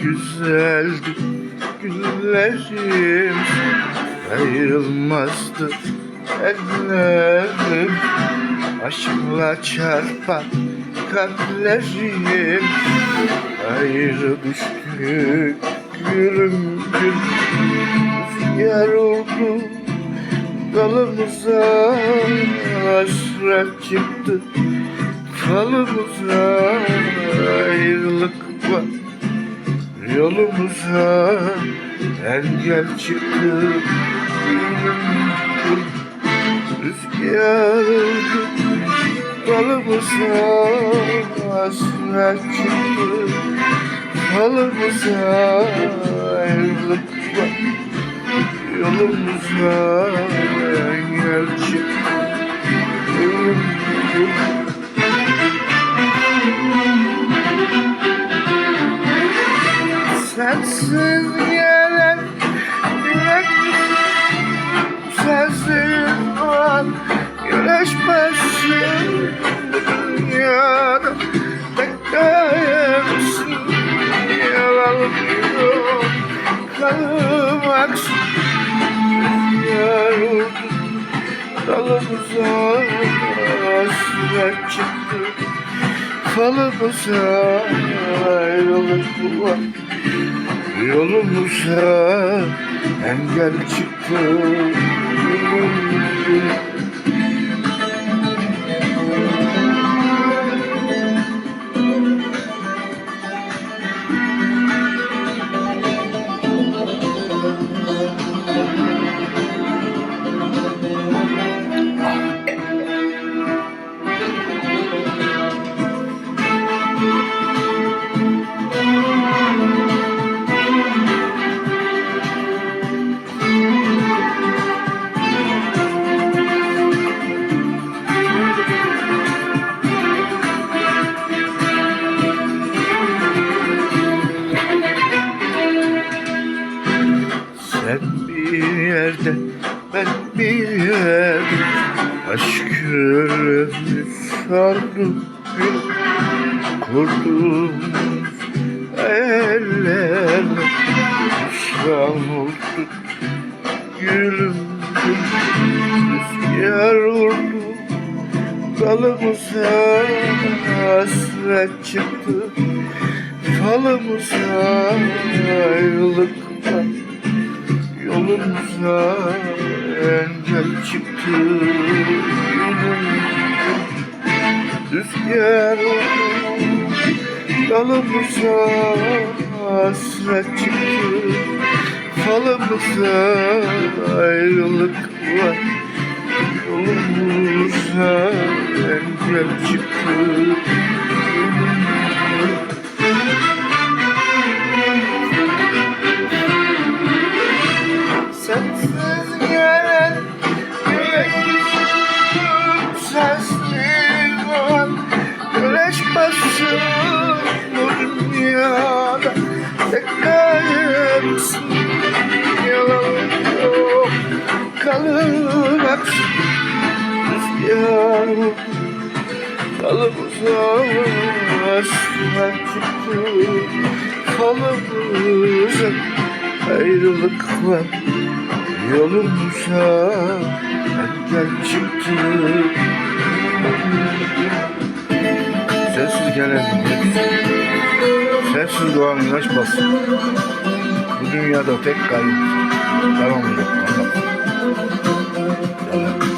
Güzeldi günlerim Sayılmazdı ellerim. Aşkla çarpan kalplerim. Ayrı düştü gülüm gül Rüzgar oldu dalımıza Hasret çıktı. Falımıza Ayrılık var Yolumuza engel çıktı Rüzgar Dalımıza hasret çıktı Falımıza ayrılık var Yolumuza engel çıktı kalım aksın. Oldu dalımıza Hasret çıktı. Falımıza Ayrılık var. Yolumuza engel çıktı Sen bir yerde ben bir yerde Aşk ölümü sardım Kurdum ellerle Düşman oldu gülüm Rüzgar vurdu dalımıza Hasret çıktı. Falımıza Yolumuza engel çıktı. Rüzgar dalımıza hasret çıktı. Falımıza kalır aksın Rüzgar oldu Dalımıza hasret çıktı Falımıza ayrılık var. Yolumuza engel çıktı Sensiz gelen Sensiz doğan güneş bassın Bu dünyada tek kayıp Devam yok Thank you.